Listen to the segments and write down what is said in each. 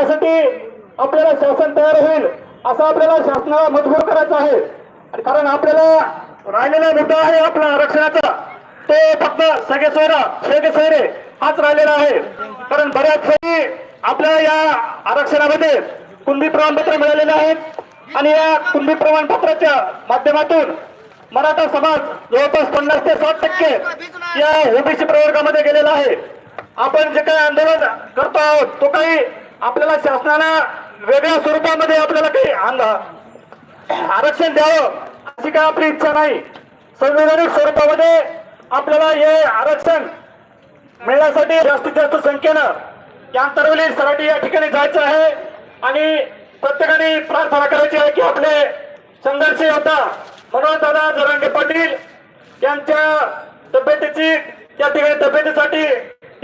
करण्यासाठी आपल्याला शासन तयार होईल असं आपल्याला शासनाला मजबूर करायचं आहे. आणि कारण आपल्याला राहिलेला मुद्दा आहे आपला आरक्षणाचा. तो फक्त सगळे सोयरा सगळे सोयरे हाच राहिलेला आहे. कारण बऱ्याच वेळी आपल्या या आरक्षणामध्ये कुणबी प्रमाणपत्र मिळालेले आहेत. आणि या कुणबी प्रमाणपत्राच्या माध्यमातून मराठा समाज जवळपास पन्नास ते साठ टक्के या ओबीसी प्रवर्गामध्ये गेलेला आहे. आपण जे काही आंदोलन करतो आहोत तो काही आपल्याला शासनानं वेगळ्या स्वरूपामध्ये आपल्याला काही आरक्षण द्यावं अशी काय आपली इच्छा नाही. संवैधानिक स्वरूपामध्ये आपल्याला हे आरक्षण मिळण्यासाठी जास्तीत जास्त संख्येनं या अंतरवली सराठी या ठिकाणी जायचं आहे. आणि प्रत्येकाने प्रार्थना करायची आहे की आपले संघर्ष होता म्हणून दादा जरांगे पाटील यांच्या तब्येतीची त्या ठिकाणी तब्येतीसाठी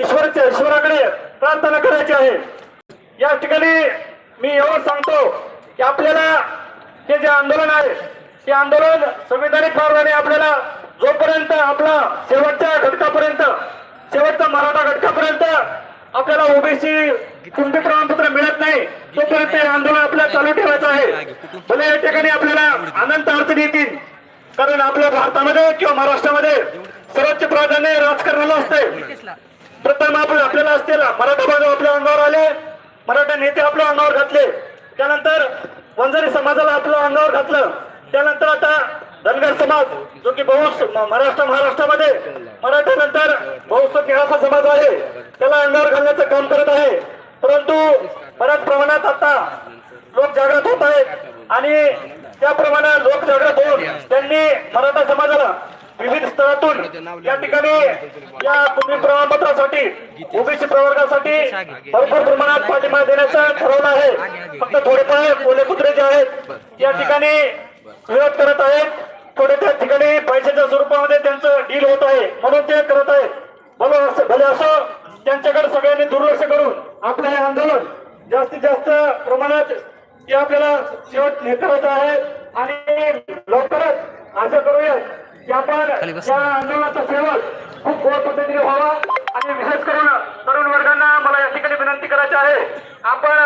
ईश्वराच्या ईश्वराकडे प्रार्थना करायची आहे. या ठिकाणी मी एवढं सांगतो की आपल्याला हे जे आंदोलन आहे ते आंदोलन संविधानिक मार्गाने आपल्याला जोपर्यंत आपला शेवटच्या घटकापर्यंत शेवटच्या मराठा घटकापर्यंत आपल्याला ओबीसी कोणते प्रमाणपत्र मिळत नाही तोपर्यंत हे आंदोलन आपल्याला चालू ठेवायचं आहे. भले या ठिकाणी आपल्याला अनंत अडचणी येतील कारण आपल्या भारतामध्ये किंवा महाराष्ट्रामध्ये सर्वोच्च प्राधान्य राजकारणाला असते. प्रथम आपण आपल्याला असतील मराठा बांधव आपल्या अंगावर आले मराठा नेते आपल्या अंगावर घातले. त्यानंतर वंजारी समाजाला आपलं अंगावर घातलं. त्यानंतर आता धनगर समाज जो की बहु महाराष्ट्र महाराष्ट्रामध्ये मराठ्यानंतर बहुसंख्य असा समाज आहे. त्याला अंगावर घालण्याचं काम करत आहे. परंतु बऱ्याच प्रमाणात आता लोक जागृत होत आहेत. आणि त्याप्रमाणे लोक जागृत होऊन त्यांनी मराठा समाजाला विविध स्तरातून या ठिकाणी या कुणबी प्रमाणपत्रासाठी ओबीसी प्रवर्गासाठी भरपूर प्रमाणात पाठिंबा देण्याचं ठरवलं आहे. फक्त थोडेफार कोले कुत्रे जे आहेत या ठिकाणी विरोध करत आहेत. थोडे त्या ठिकाणी पैशाच्या स्वरूपामध्ये त्यांचं डील होत आहे. म्हणून ते करत आहेत. भले असं भले असं त्यांच्याकडे सगळ्यांनी दुर्लक्ष करून आपलं हे आंदोलन जास्तीत जास्त प्रमाणात हे आपल्याला शेवट हे करायचं आहे. आणि लवकरच असं करूया आपण या आंदोलनाचा शेवट खूप गोड पद्धतीने व्हावा. आणि विशेष करून तरुण वर्गांना मला या ठिकाणी विनंती करायची आहे. आपण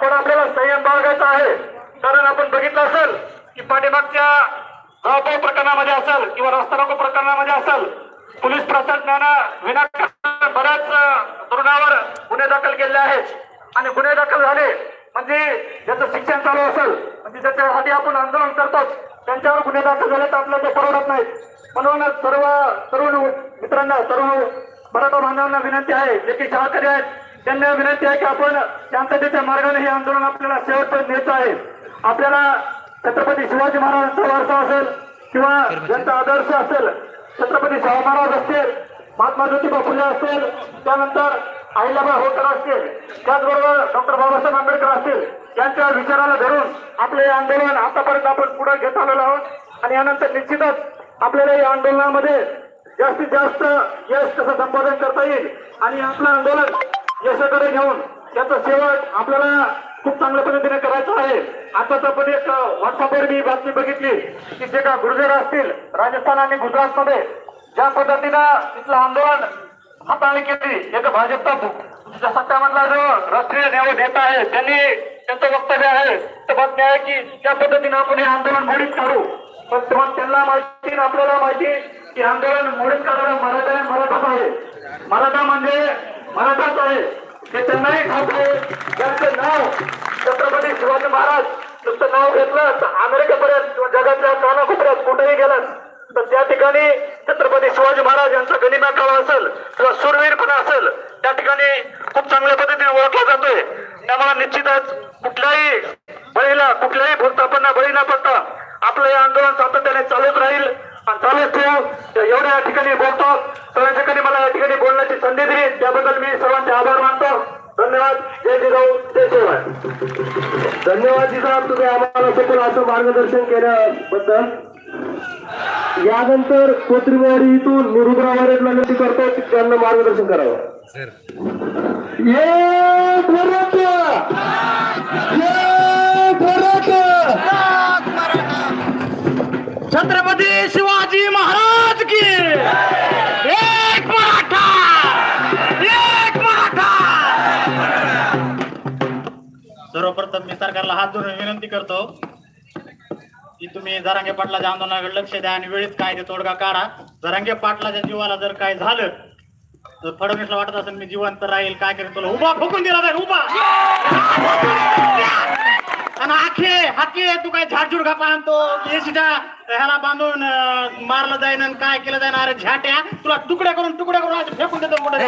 थोडा आपल्याला संयम बाळगायचा आहे. कारण आपण बघितलं असेल की पाठीमागच्या जळगाव प्रकरणामध्ये असेल किंवा रस्ता रोको प्रकरणामध्ये असेल पोलीस प्रशासनानं विनाकारण बऱ्याच तरुणावर गुन्हे दाखल केले आहेत. आणि गुन्हे दाखल झाले म्हणजे ज्याचं शिक्षण चालू असेल म्हणजे ज्याच्यासाठी आपण आंदोलन करतोच. त्यांच्यावर गुन्हे दाखल झाले तर आपल्याला ते परवडत नाहीत. म्हणून सर्व तरुण मित्रांना तरुण मराठा बांधवांना विनंती आहे जे की शाळकरी आहेत त्यांना विनंती आहे की आपण शांततेच्या मार्गाने हे आंदोलन आपल्याला शेवटपर्यंत न्यायचं आहे. आपल्याला छत्रपती शिवाजी महाराजांचा वारसा असेल किंवा ज्यांचा आदर्श असेल छत्रपती शाहू महाराज असतील महात्मा ज्योतिबा फुले असतील त्यानंतर अहिल्याबाई होळकर असतील त्याचबरोबर डॉक्टर बाबासाहेब आंबेडकर असतील यांच्या विचाराला धरून आपले हे आंदोलन आतापर्यंत आपण पुढे घेत आलेलो आहोत. आणि यानंतर निश्चितच आपल्याला या आंदोलनामध्ये जास्तीत जास्त यश कसं संपादन करता येईल आणि आपलं आंदोलन यशाकडे घेऊन त्याचं शेवट आपल्याला खूप चांगल्या पद्धतीने करायचं आहे. आताच आपण एक व्हॉट्सअपवर मी बातमी बघितली की जे का गुर्जर असतील राजस्थान आणि गुजरातमध्ये ज्या पद्धतीनं तिथलं आंदोलन हाताळणी केली एक भाजपचा सत्तामधला जो राष्ट्रीय न्याय नेता आहे त्यांनी त्यांचं वक्तव्य आहे. तर आहे की त्या पद्धतीने आपण हे आंदोलन मोडीत काढू पण त्यांना माहिती आपल्याला माहिती की आंदोलन मोडीत काढायला मराठा आणि मराठाच आहे मराठा म्हणजे मराठाच आहे. ते त्यांनाही ठाऊक आहे. त्यांचं नाव छत्रपती शिवाजी महाराज नुसतं नाव घेतलं तर अमेरिकेपर्यंत किंवा जगाच्या कानाकोपऱ्यात कुठेही गेलं तर त्या ठिकाणी छत्रपती शिवाजी महाराज यांचा गनिमा काळ असेल किंवा सुरवीरपणा असेल त्या ठिकाणी खूप चांगल्या पद्धतीने ओळखला जातोय. त्यामुळे निश्चितच कुठल्याही बळीला कुठल्याही भूलतापांना बळी न पडता आपलं हे आंदोलन सातत्याने चालूच राहील. आणि चालूच ठेवू. एवढ्या या ठिकाणी बोलतो. सगळ्या ठिकाणी मला या ठिकाणी बोलण्याची संधी दिली. त्याबद्दल मी सर्वांचे आभार मानतो. धन्यवाद. जय जिजाऊ. जय शिवाय धन्यवाद जी साहेब. तुम्ही आम्हाला सखोल असं मार्गदर्शन केल्याबद्दल. यानंतर कोत्रीवाडी इथून मुरुगरावर विनंती करतो त्यांना मार्गदर्शन करावं. एक एक छत्रपती शिवाजी महाराज की! एक मराठा! एक मराठा! सर्वप्रथम मी सरकारला हात धरून विनंती करतो की तुम्ही जरांगे पाटलाच्या आंदोलनाकडे लक्ष द्या आणि वेळेत कायदे तोडगा काढा. जरांगे पाटलाच्या जीवाला जर काय झालं फडणवीसला वाटत असेल मी जिवंत राहील काय करेल तुला? उभा फुकून दिला जाईल उभा! आणि आखे हाके तू काय झाडझुड घापा आणतो? एसीटा ह्याला बांधून मारलं जाईन आणि काय केलं जाईन? अरे झाट्या तुला तुकडे करून तुकडे करून असे फेकून देतो कुठे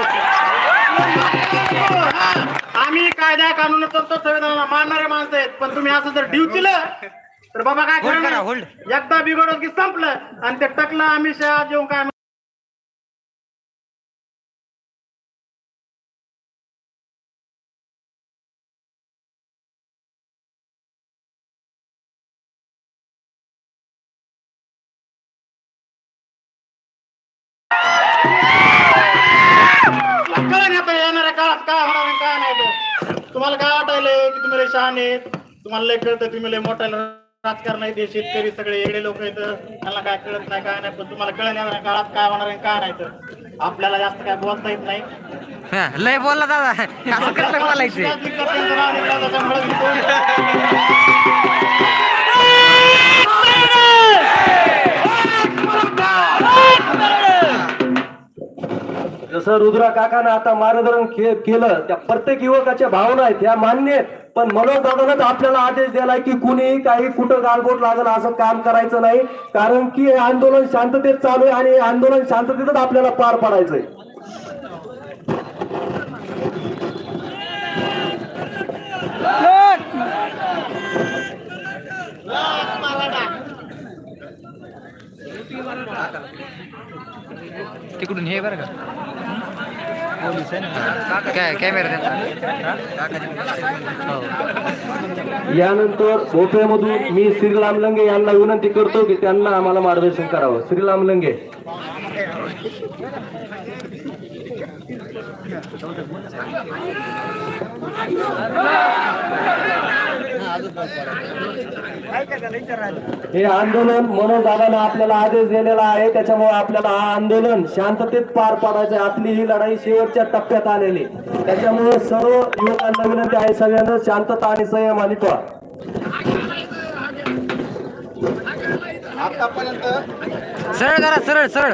आम्ही कायदा कानून चालतो संविधानाला मानणारे माणसं आहेत पण तुम्ही असं जर ड्यू केलं तर बाबा काय करणार एकदा बिघडत की संपलं आणि ते टकलं शहा जेव्हा काय तुम्हाला काय वाटायलंय? की तुम्ही लय शहाणे आहेत? तुम्हाला लय कळतं तुम्ही लय मोठा राजकारण आहे ते शेतकरी सगळे येडे लोक आहेत. त्यांना काय कळत नाही काय नाही. पण तुम्हाला येणाऱ्या काळात काय होणार आणि काय नाही तर आपल्याला जास्त काय बोलता येत नाही. हा, लय बोलला दादा. असं कसं बोलायचं? जसं रुद्रा काकानं आता मार्गदर्शन के- केलं त्या प्रत्येक युवकाच्या भावना आहेत त्या मान्य आहेत. पण मनोज आपल्याला आदेश दिलाय की कुणी काही कुठं गालबोट लागल असं काम करायचं नाही. कारण की हे आंदोलन शांततेत चालू आहे आणि आंदोलन शांततेतच आपल्याला पार पाडायचंय. तिकडून हे बरं का? काय कॅमेरा हो. यानंतर भोपेमधून मी श्रीराम लंगे यांना विनंती करतो की त्यांना आम्हाला मार्गदर्शन करावं. श्रीराम लंगे. हे आंदोलन मनोज दादाने आपल्याला आदेश दिलेला आहे. त्याच्यामुळे आपल्याला हा आंदोलन शांततेत पार पाडायचं आहे. आपली ही लढाई शेवटच्या टप्प्यात आलेली त्याच्यामुळे सर्व युवकांना विनंती आहे. सगळ्यांना शांतता आणि संयम आणि ठेवा. सरळ जरा सरळ सरळ.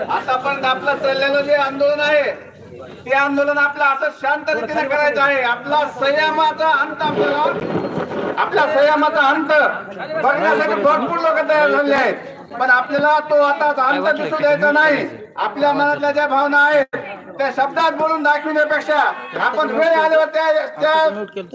आतापर्यंत आपलं चाललेलं जे आंदोलन आहे ते आंदोलन आपलं असं शांत रीतीने करायचं आहे. आपला संयमाचा अंत आपल्याला आपल्या संयमाचा अंत बघण्यासाठी भरपूर लोक तयार झाले आहेत. पण आपल्याला तो आता अंत दिसू द्यायचा नाही. आपल्या मनातल्या ज्या भावना आहेत त्या शब्दात बोलून दाखविण्यापेक्षा आपण वेळ आल्यावर त्या त्या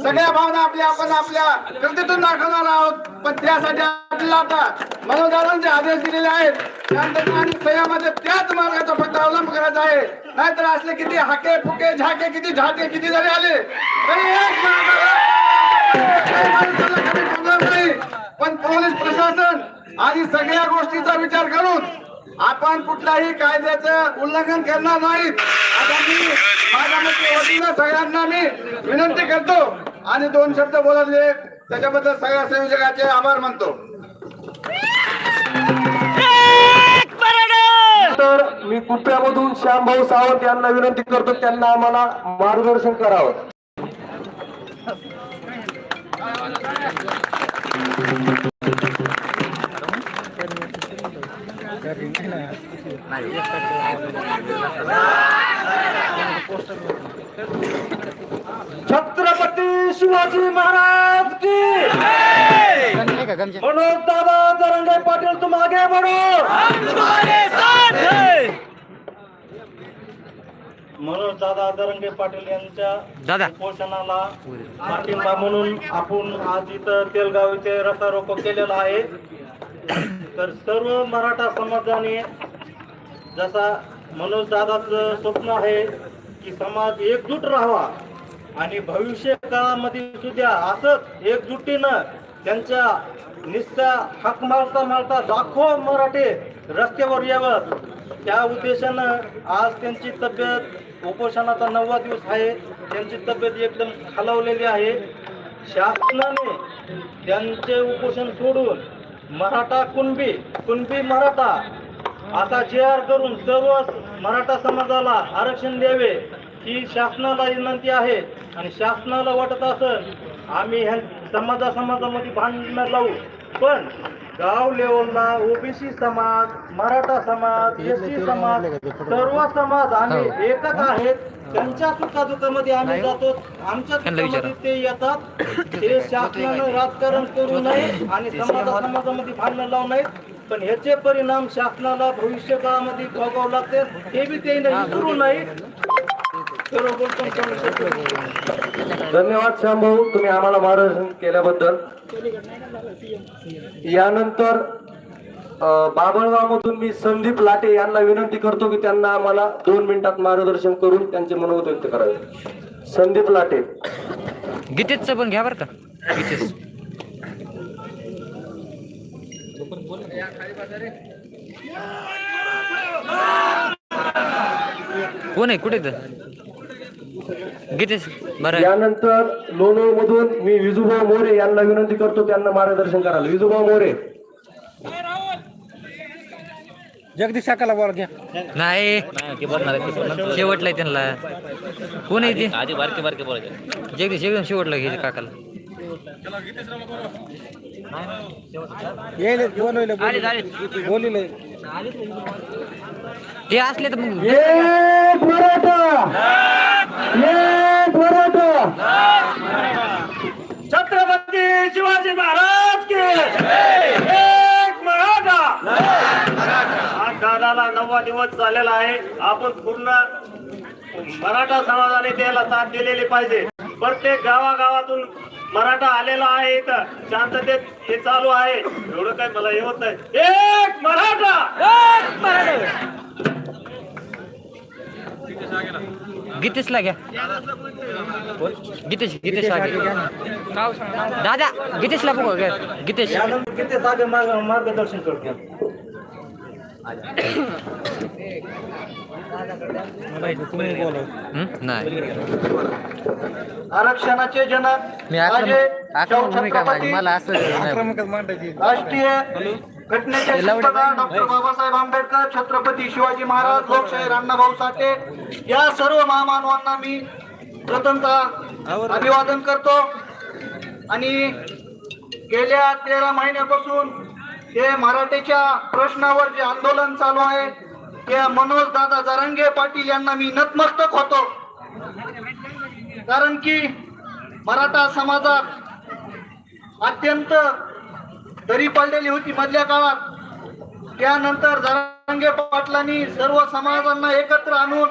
सगळ्या भावना आपल्या आपण आपल्या कृतीतून दाखवणार आहोत. पण त्यासाठी आपल्याला आता मनोदारांचे आदेश दिलेले आहेत. शांतता आणि संयमाचे त्याच मार्गाचा फक्त अवलंब करायचा आहे. नाहीतर असले किती हाके फुके झाके किती झाके किती जरी आले तरी एक माणसाला पण पोलीस प्रशासन आणि सगळ्या गोष्टीचा विचार करून आपण कुठल्याही कायद्याचं उल्लंघन करणार नाहीत आता मी माझ्या वतीनं सगळ्यांना मी विनंती करतो. आणि दोन शब्द बोलले त्याच्याबद्दल सगळ्या संयोजकाचे आभार मानतो. तर मी कुप्यामधून श्यामभाऊ सावंत यांना विनंती करतो त्यांना आम्हाला मार्गदर्शन करावं. छत्रपती शिवाजी महाराज की मनोज दादा जरंगे पाटील तुम आगे बढ़ो! मनोज दादा दरंगे पाटील यांच्या दादा. उपोषणाला पाठिंबा म्हणून आपण आज इथं तेलगाव इथे रस्ता रोको केलेला आहे. तर सर्व मराठा समाजाने जसा मनोज दादाचं स्वप्न आहे की समाज एकजूट राहावा आणि भविष्य काळामध्ये सुद्धा असंच एकजुटीनं त्यांच्या निस्त्या हाक मारता मारता दाखव मराठे रस्त्यावर यावं. त्या उद्देशानं आज त्यांची तब्येत उपोषणाचा नववा दिवस आहे. त्यांची तब्येत एकदम खालावलेली आहे. शासनाने त्यांचे उपोषण सोडून मराठा कुणबी कुणबी मराठा आता जे आर करून सर्व मराठा समाजाला आरक्षण द्यावे ही शासनाला विनंती आहे. आणि शासनाला वाटत असेल आम्ही ह्या समाजा समाजामध्ये भांडण लावू. पण गाव लेवलला ओबीसी समाज मराठा समाज एस टी समाज सर्व समाज आम्ही एकच आहेत. त्यांच्या सुखादुखामध्ये आम्ही जातो. आमच्या. सुखामध्ये ते येतात. ते शासनानं राजकारण करू नये आणि समाजा समाजामध्ये भांडण लावू नयेत. पण ह्याचे परिणाम शासनाला भविष्य काळामध्ये भोगावं लागते हे बी ते विसरू बोलतो धन्यवाद श्यामभाऊ तुम्ही आम्हाला मार्गदर्शन केल्याबद्दल. यानंतर अ, बाभळगावमधून मी संदीप लाटे यांना विनंती करतो की त्यांना आम्हाला दोन मिनिटात मार्गदर्शन करून त्यांचे मनोगत व्यक्त करावे. संदीप लाटे. गीतेशचं पण घ्या बरं का. गीतेश. कोण आहे? कुठे गीतेश बरं. यानंतर लोणोळ मधून मी विजूभाऊ मोरे यांना विनंती करतो त्यांना मार्गदर्शन करायला. विजूभाऊ मोरे. नाही. शेवटला आहे त्यांना. कोण आहे ते? आधी बारके बारके बोलायचे. जगदीश एकदम शेवटला घे काकाला. ते असले तर मग एक मराठा एक मराठा छत्रपती शिवाजी महाराज की एक मराठा. आज दादाला नववा दिवस झालेला आहे. आपण पूर्ण मराठा समाजाने त्याला साथ दिलेली पाहिजे. प्रत्येक गावागावातून मराठा आलेला आहे इथं. शांततेत हे चालू आहे. एवढं काय मला हे होत नाही. एक मराठा! गीतेशला घ्या. गीतेश गीतेशला घ्या दादा गीतेशला बघा घ्या. गीतेश जागे मार्गदर्शन करतो. आरक्षणाचे जनक मी आक्रमक मला असं. राष्ट्रीय घटनेचे शिल्पकार डॉक्टर बाबासाहेब आंबेडकर छत्रपती शिवाजी महाराज लोकशाहीर अण्णाभाऊ साठे या सर्व महामानवांना मी प्रथमतः अभिवादन करतो. आणि गेल्या तेरा महिन्यापासून हे मराठीच्या प्रश्नावर जे आंदोलन चालू आहे त्या मनोज दादा जरंगे पाटील यांना मी नतमस्तक होतो. कारण की मराठा समाजात अत्यंत दरी पडलेली होती मधल्या काळात. त्यानंतर जरांगे पाटलांनी सर्व समाजांना एकत्र आणून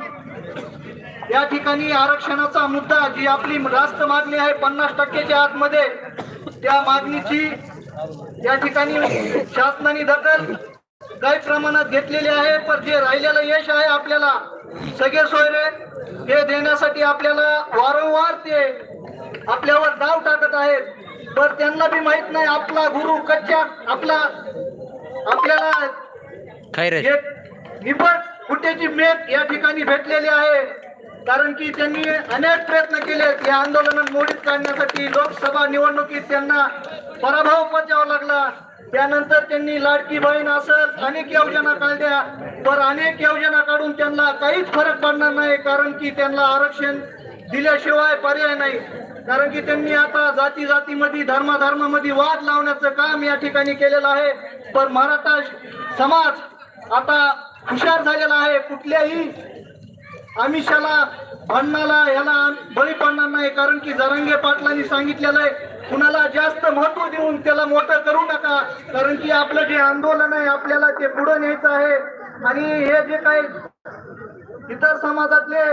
या ठिकाणी आरक्षणाचा मुद्दा जी आपली रास्त मागणी आहे पन्नास टक्क्याच्या आतमध्ये त्या मागणीची या ठिकाणी शासनाने दखल काही प्रमाणात घेतलेली आहे पण जे राहिलेलं यश आहे आपल्याला सगळे सोयरे हे देण्यासाठी आपल्याला वारंवार ते आपल्यावर दाव टाकत आहेत. पण त्यांना बी माहीत नाही आपला गुरु कच्च्या आपला आपल्याला निबड फुटेची मेघ या ठिकाणी भेटलेली आहे. कारण की त्यांनी अनेक प्रयत्न केले या आंदोलन मोडीत काढण्यासाठी लोकसभा निवडणुकीत त्यांना पराभव पचावा लागला. त्यानंतर त्यांनी लाडकी बहीण असेल अनेक योजना काढल्या तर अनेक योजना काढून त्यांना काहीच फरक पडणार नाही कारण की त्यांना आरक्षण दिल्याशिवाय पर्याय नाही. कारण की त्यांनी आता जाती जातीमध्ये धर्माधर्मामध्ये वाद लावण्याचं काम या ठिकाणी केलेलं आहे. पण मराठा समाज आता हुशार झालेला आहे. कुठल्याही आमिषाला भांडणाला याला बळी पडणार नाही कारण की जरांगे पाटलांनी सांगितलेलं आहे कुणाला जास्त महत्त्व देऊन त्याला मोठं करू नका कारण की आपलं जे आंदोलन आहे आपल्याला ते पुढे न्यायचं आहे. आणि हे जे काही इतर समाजातले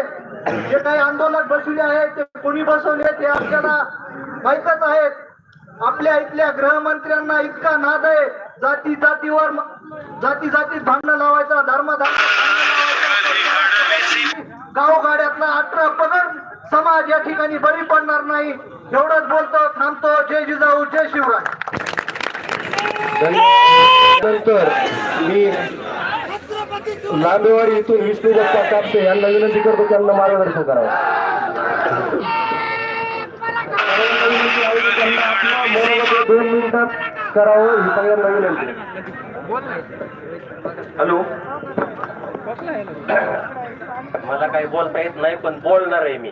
जे काही आंदोलक बसवले आहेत ते कोणी बसवले ते आपल्याला माहीतच आहेत. आपल्या इथल्या गृहमंत्र्यांना इतका नाद आहे जाती जातीवर जाती जातीत भांडणं लावायचा. धर्म गावगाड्यातला अठरा पगड समाज या ठिकाणी बळी पडणार नाही. एवढंच बोलतो थांबतो. जय जिजाऊ जय शिवराय. नंतर मी लांबेवाडी इथून विष्णू दत्ता कापसे यांना विनंती करतो त्यांना मार्गदर्शन करावं. दोन मिनिटात करावं ही सगळ्यांना विनंती. हॅलो. मला काही बोलता येत नाही पण बोलणार आहे मी.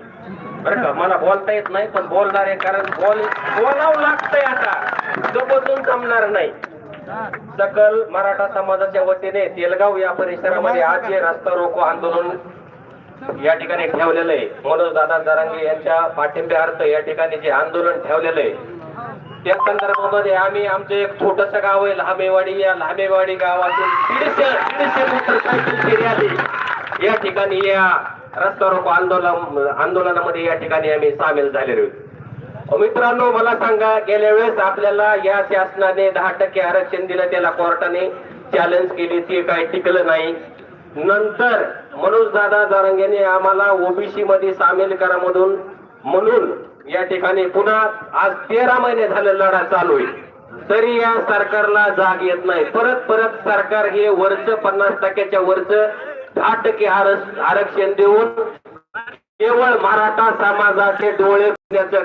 बरं का? मला बोलता येत नाही पण बोलणार आहे कारण बोल बोलावं लागतंय आता. तो बसून जमणार नाही. सकल मराठा समाजाच्या वतीने तेलगाव या परिसरामध्ये आज हे रस्ता रोको आंदोलन या ठिकाणी ठेवलेलं आहे मनोज दादा जरांगे यांच्या पाठिंब्यार्थ या ठिकाणी जे आंदोलन ठेवलेलं आहे त्या संदर्भामध्ये आम्ही आमचं एक छोटस गाव आहे लहामेवाडी या लहामेवाडी गावातून दीडशे या ठिकाणी या रस्ता रोको आंदोलन आंदोलनामध्ये या ठिकाणी आम्ही सामील झालेलो मित्रांनो मला सांगा गेल्या वेळेस आपल्याला या शासनाने दहा टक्के आरक्षण दिलं त्याला कोर्टाने चॅलेंज केली ते काय टिकलं नाही. नंतर मनोज दादा जारंगेने आम्हाला ओबीसी मध्ये सामील करा मधून म्हणून या ठिकाणी पुन्हा आज तेरा महिने झाले लढा चालू आहे. तरी या सरकारला जाग येत नाही. परत परत सरकार हे वरच पन्नास टक्क्याच्या वरच दहा टक्के आरक्षण देऊन केवळ मराठा समाजाचे डोळे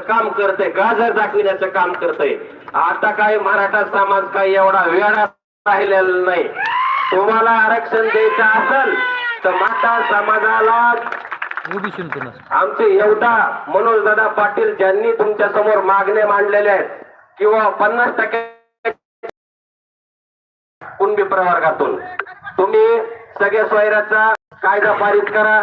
काम करते गाजर दाखविण्याचं काम करतंय. आता काय मराठा समाज काही एवढा वेळा राहिलेला नाही. तुम्हाला आरक्षण द्यायचं असेल तर मराठा समाजाला आमचे एवढा मनोज दादा पाटील ज्यांनी तुमच्यासमोर मागण्या मांडलेल्या आहेत किंवा पन्नास टक्के कुणबी प्रवर्गातून. तुम्ही सगळ्या स्वैराचा कायदा पारित करा.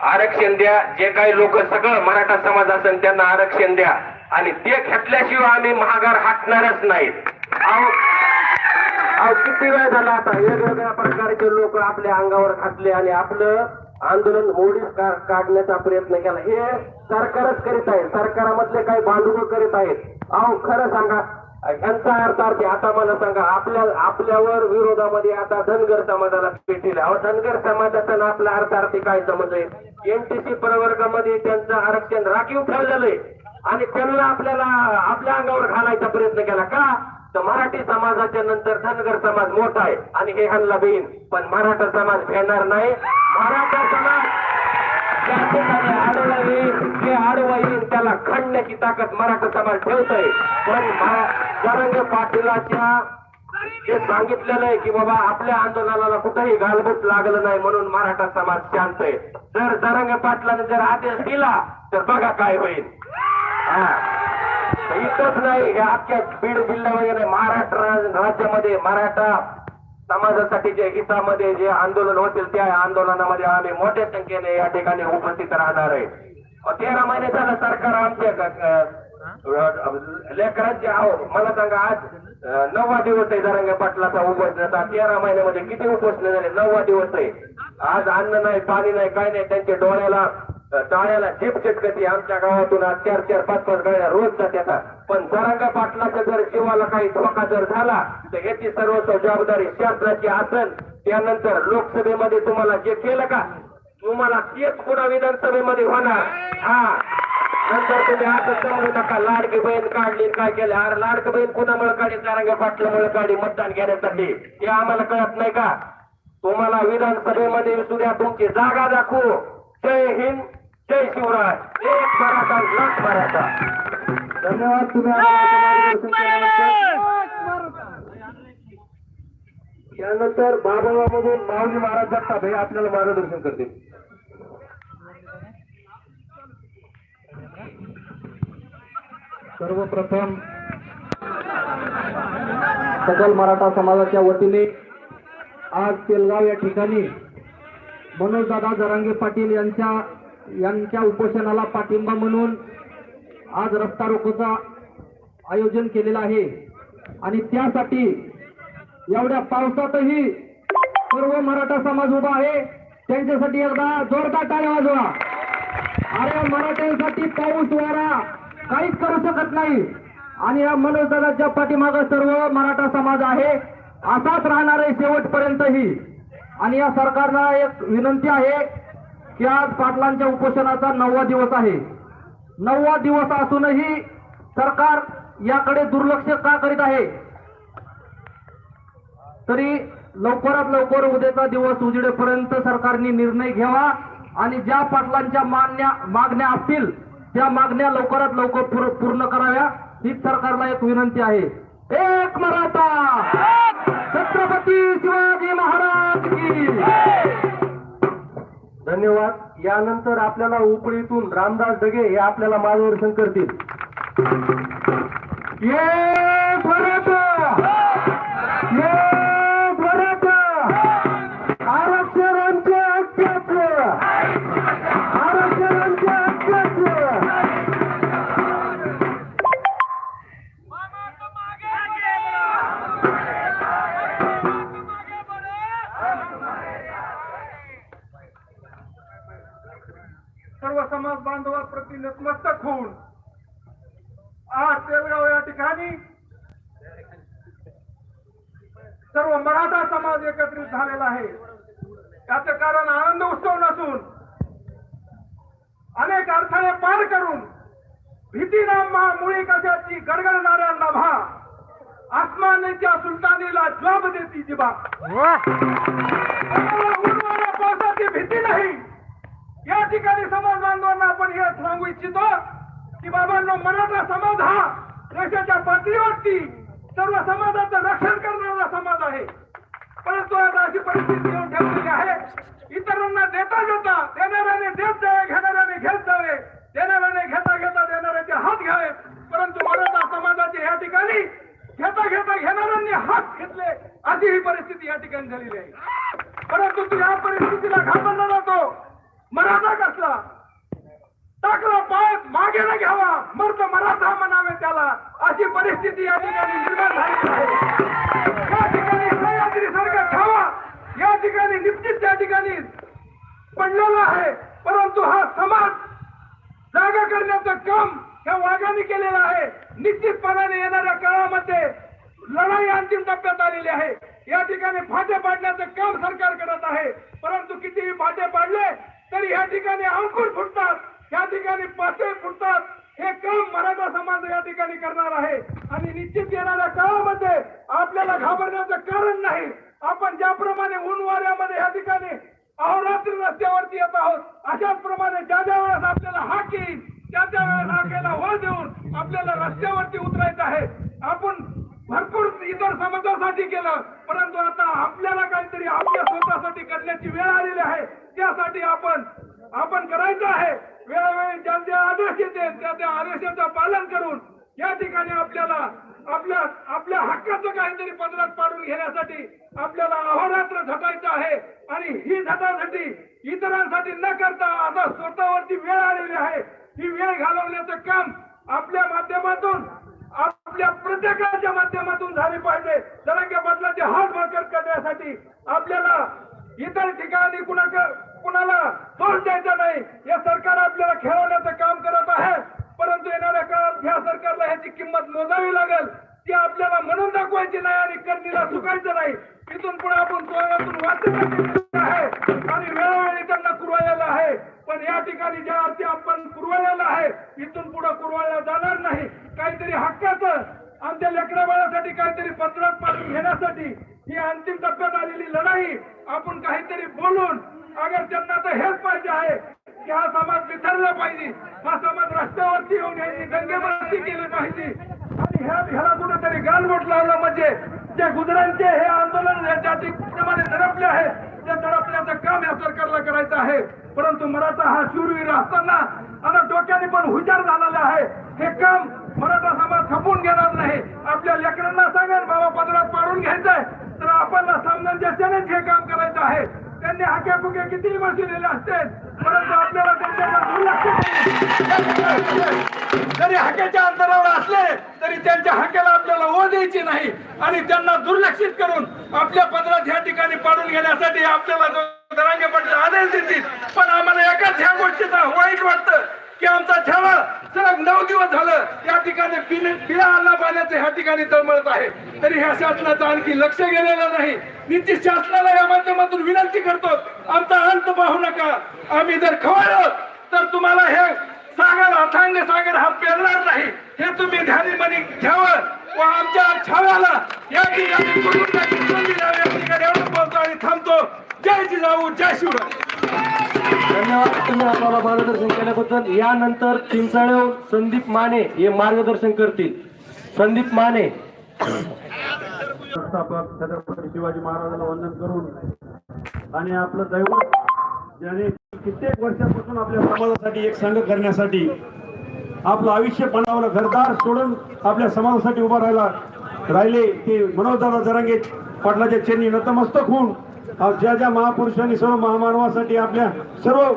आरक्षण द्या. जे काही लोक सगळं मराठा समाज असेल त्यांना आरक्षण द्या. आणि ते घेतल्याशिवाय आम्ही महागार हटणारच नाहीत. आज किती वेळ झाला आता? वेगवेगळ्या प्रकारचे लोक आपल्या अंगावर घातले आणि आपलं आंदोलन मोडीत काढण्याचा प्रयत्न केला. हे सरकारच करीत आहे सरकारामधले काही भांडवल करीत आहेत. अहो खरं सांगा. यांचा अर्थ अर्थी आता मला सांगा आपल्या आपल्यावर विरोधामध्ये आता धनगर समाजाला पेटील अहो धनगर समाजाचा आणि आपला अर्थार्थी काय समजले एनटीसी प्रवर्गामध्ये त्यांचं आरक्षण राखीव ठेवलेलं आहे. आणि त्यांना आपल्याला आपल्या अंगावर घालायचा प्रयत्न केला का? तर मराठी समाजाच्या नंतर धनगर समाज मोठा आहे आणि हे हल्ला बेन पण मराठा समाज फेणार नाही. मराठा समाज त्या ठिकाणी आडवा येईल. जे आडवा येईल त्याला खंडण्याची ताकद मराठा समाज ठेवतोय. पण जरंग पाटीलाच्या जे सांगितलेलं आहे की बाबा आपल्या आंदोलनाला कुठेही गालबोट लागलं नाही म्हणून मराठा समाज शांत आहे. जर जरंग पाटलाने जर आदेश दिला तर बघा काय होईल. हा. इथंच नाही हे अख्ख्या बीड जिल्ह्यामध्ये महाराष्ट्र राज्यामध्ये मराठा समाजासाठी जे हितामध्ये जे आंदोलन होतील त्या आंदोलनामध्ये आम्ही मोठ्या संख्येने या ठिकाणी उपस्थित राहणार आहे. तेरा महिने झालं सरकार आमच्या लेकरांचे आहो मला सांगा आज नववा दिवस आहे जरंगे पाटलाचा उपोषणाचा. तेरा महिन्यामध्ये किती उपोषण झाले? नववा दिवस आहे. आज अन्न नाही पाणी नाही काय नाही. त्यांच्या डोळ्याला टाळ्याला जीप चिटकती आमच्या गावातून. आज चार चार पाच पाच गाड्या रोज जात्यात पण जरांगा पाटलाच्या जर जीवाला काही धोका जर झाला तर याची सर्वस्व जबाबदारी शासनाची असेल त्यानंतर लोकसभेमध्ये तुम्हाला जे केलं का तुम्हाला तेच पुन्हा विधानसभेमध्ये होणार. हा. नंतर तुम्ही असं सांगू नका लाडकी बहीण काढली काय केलं? अरे लाडकी बहीण कुणामुळे काढली जरांगा पाटलामुळे काढली मतदान घेण्यासाठी. हे आम्हाला कळत नाही का? तुम्हाला विधानसभेमध्ये सुद्धा तुमची जागा दाखवू. जय हिंद. जय शिवराय. एक मराठा लाख मराठा. धन्यवाद तुम्ही आम्हाला मार्गदर्शन माऊली महाराज जगताप हे आपल्याला मार्गदर्शन करतील. सर्वप्रथम सकल मराठा समाजाच्या वतीने आज तेलगाव या ठिकाणी मनोजदादा जरांगे पाटील यांच्या यांच्या उपोषणाला पाठिंबा म्हणून आज रस्ता रोकोचा आयोजन केलेलं आहे. आणि त्यासाठी एवढ्या पावसातही सर्व मराठा समाज उभा आहे. त्यांच्यासाठी एकदा जोरदार टाळ्या वाजवा. अरे मराठ्यांसाठी पाऊस वारा. काहीच करू शकत नाही. आणि या मनोजदादाच्या पाठीमागं सर्व मराठा समाज आहे. असाच राहणार आहे शेवटपर्यंतही. आणि या सरकारला एक विनंती आहे. की आज पाटलांच्या उपोषणाचा नववा दिवस आहे. नववा दिवस असूनही सरकार याकडे दुर्लक्ष का करीत आहे? तरी लवकरात लवकर उद्याचा दिवस उजेडेपर्यंत सरकारने निर्णय घ्यावा आणि ज्या पाटलांच्या मागण्या मागण्या असतील त्या मागण्या लवकरात लवकर पूर्ण कराव्या हीच सरकारला एक विनंती आहे. एक मराठा! छत्रपती शिवाजी महाराज की! धन्यवाद. यानंतर आपल्याला उपळीतून रामदास दगे हे आपल्याला मार्गदर्शन करतील. बांधवांप्रती नतमस्तक होऊन. आज तेलगाव या ठिकाणी सर्व मराठा समाज एकत्रित झालेला आहे. त्याचं कारण आनंद उत्सव नसून अनेक अडथळे पार करून भीतीना मुळी कशाची गडगडणाऱ्या नभा आसमानाच्या सुलतानीला जॉब देती जिबा पावसाची भीती नाही. ठिकाणी समाज बांधवांना आपण हे सांगू इच्छितो की बाबांनो मराठा समाज हा देशाच्या पातळीवरती सर्व समाजाचं रक्षण करणारा समाज आहे. परंतु आता अशी परिस्थिती येऊन ठेवलेली आहे. इतरांना देता देता देणाऱ्याने देत जावे घेणाऱ्याने घेत जावे. देणाऱ्याने घेता घेता देणाऱ्याचे हात घ्यावे. परंतु मराठा समाजाचे या ठिकाणी घेता घेता घेणाऱ्यांनी हात घेतले अशी ही परिस्थिती या ठिकाणी झालेली आहे. परंतु तू या परिस्थितीला घाबरला जातो. मराठा कसला? टाकला पाय मागे न घ्यावा. मर्द मराठा म्हणावे त्याला. अशी परिस्थिती या ठिकाणी निर्माण झाली. आहे या ठिकाणी सह्याद्री सारखा छावा या ठिकाणी निश्चित त्या ठिकाणी पडलेला आहे. परंतु हा समाज जागा करण्याचं काम ह्या वाघाने केलेलं आहे. निश्चितपणाने येणाऱ्या काळामध्ये लढाई अंतिम टप्प्यात आलेली आहे. या ठिकाणी फाटे पाडण्याचं काम सरकार करत आहे. परंतु कितीही फाटे पाडले तरी या ठिकाणी अंकुर फुटतात या ठिकाणी पासे फुटतात. हे काम मराठा समाज या ठिकाणी करणार आहे. आणि निश्चित येणाऱ्या काळामध्ये आपल्याला घाबरण्याचं कारण नाही. आपण ज्याप्रमाणे ऊन वाऱ्यामध्ये या ठिकाणी अहोरात्री रस्त्यावरती येत आहोत अशाच प्रमाणे ज्या ज्या वेळेस आपल्याला हाक येईल त्या त्या वेळेस हाकेला वळ देऊन आपल्याला रस्त्यावरती उतरायचं आहे. आपण भरपूर इतर समाजासाठी केलं परंतु आता आपल्याला काहीतरी आपल्या स्वतःसाठी करण्याची वेळ आलेली आहे. त्यासाठी आपण आपण करायचं आहे. वेळोवेळी ज्या ज्या आदेश येते त्या त्या आदेशाचं पालन करून या ठिकाणी आपल्याला आपल्या आपल्या हक्काचं काहीतरी पदरात पाडून घेण्यासाठी आपल्याला अहोरात्र झटायचं आहे. आणि ही झटासाठी इतरांसाठी न करता आता स्वतःवरती वेळ आलेली आहे. ही वेळ घालवण्याचं काम आपल्या माध्यमातून आपल्या प्रत्येकाच्या माध्यमातून झाले पाहिजे. जरांग्या बदलाचे हात बळकट करण्यासाठी आपल्याला इतर ठिकाणी कुणाक कुणाला दोष द्यायचा नाही. या सरकार आपल्याला खेळवण्याचं काम करत आहे. परंतु येणाऱ्या काळात ह्या सरकारला ह्याची किंमत मोजावी लागेल. ती आपल्याला म्हणून दाखवायची नाही आणि करणीला चुकायचं नाही. इथून पुढे आपण तोंडातून आहे. आणि वेळोवेळी त्यांना कुरवायला आहे. पण या ठिकाणी ज्या अर्थी आपण कुरवायला आहे इथून पुढे कुरवायला जाणार नाही. काहीतरी हक्काचं. आमच्या लेकरा बाळासाठी काहीतरी पत्रात पाठवून घेण्यासाठी ही अंतिम टप्प्यात आलेली लढाई आपण काहीतरी बोलून अगर त्यांना तर हेच पाहिजे आहे की हा समाज विसरला पाहिजे हा समाज रस्त्यावरती येऊन यायची दंगेबंदी केली पाहिजे. आणि ह्या ह्याला कुठेतरी गालबोट लावला म्हणजे जे गुजरांचे हे आंदोलन ज्या ठिकाणी धडपले आहे त्या धडपण्याचं काम या सरकारला करायचं आहे. परंतु मराठा हा शूरवीर असताना आता डोक्याने पण हुशार झालेला आहे. हे काम मराठा समाज खपून घेणार नाही. आपल्या लेकरांना सांगा बाबा पदरात पाडून घ्यायचंय. तर आपण सामंजस्यानेच जे काम करायचं आहे त्यांनी हाक्या किती कितीही बसलेले असते परंतु आपल्याला त्यांच्याकडे जरी हाक्याच्या अंतरावर असले तरी त्यांच्या हाक्याला आपल्याला ओ द्यायची नाही आणि त्यांना दुर्लक्षित करून आपल्या पदरात ह्या ठिकाणी पाडून घेण्यासाठी आपल्याला दरांगे पडले आदेश देतील. पण आम्हाला एकाच ह्या गोष्टीचा वाईट वाटतं की आमचा छावा सलग नऊ दिवस झालं या ठिकाणी बिना अन्न पाण्याचं ह्या ठिकाणी तळमळत आहे. तरी ह्या शासनाचं आणखी लक्ष गेलेलं नाही. निश्चित शासनाला या माध्यमातून विनंती करतो आमचा अंत पाहू नका. आम्ही जर खवळलो तर तुम्हाला हे सागर अथांग सागर हा पेरणार नाही. हे तुम्ही ध्यानीमध्ये घ्यावं व आमच्या छाव्याला या ठिकाणी या ठिकाणी एवढं बोलतो आणि थांबतो. जय जिजाऊ जय शिवराय. धन्यवाद. तुम्ही आम्हाला मार्गदर्शन केल्याबद्दल यानंतर चिंचाळे संदीप माने हे मार्गदर्शन करतील. संदीप माने. संस्थापक छत्रपती शिवाजी महाराजांना वंदन करून आणि आपलं दैवत ज्याने कित्येक वर्षापासून आपल्या समाजासाठी एक संघ करण्यासाठी आपलं आयुष्य पणावलं घरदार सोडून आपल्या समाजासाठी उभा राहिला राहिले ते मनोजदादा जरांगे पाटलाच्या चेन्नी नतमस्तक होऊन ज्या ज्या महापुरुषांनी सर्व महामानवासाठी आपल्या सर्व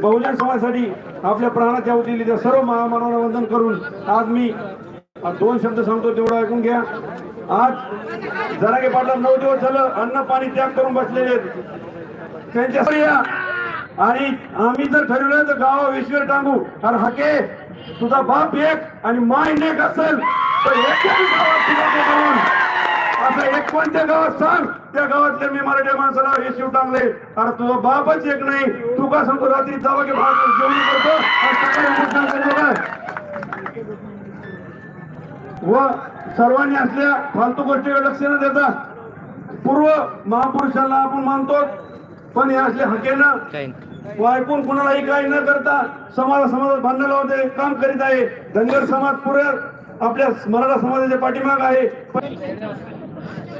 बहुजन समाजासाठी आपल्या प्राणाच्या दिली. त्या सर्व महामानवाला वंदन करून आज मी दोन शब्द सांगतो तेवढं ऐकून घ्या. आज जरागे पाटला नऊ दिवस झालं अन्न पाणी त्याग करून बसलेले आहेत. त्यांच्या या आणि आम्ही जर ठरवलं तर गावा विश्वर टांगू. अरे हके तुझा बाप एक आणि माय एक असेल. तर एक गावात तुला ते करून असं एक कोणत्या गावात सांग. त्या गावातल्या मी मराठी माणसाला हे शिव टांगले. अरे तुझा बापच एक नाही. तू का सांगतो रात्री जावा की भात जेवण करतो? व सर्वांनी असल्या फालतू गोष्टीकडे लक्ष न देता पूर्व महापुरुषांना आपण मानतो. पण हे असले हकेनं काय व ऐकून कुणालाही काही न करता समाज समाजात भांडण लावते काम करीत आहे. धनगर समाज पुरे आपल्या मराठा समाजाच्या पाठीमाग आहे.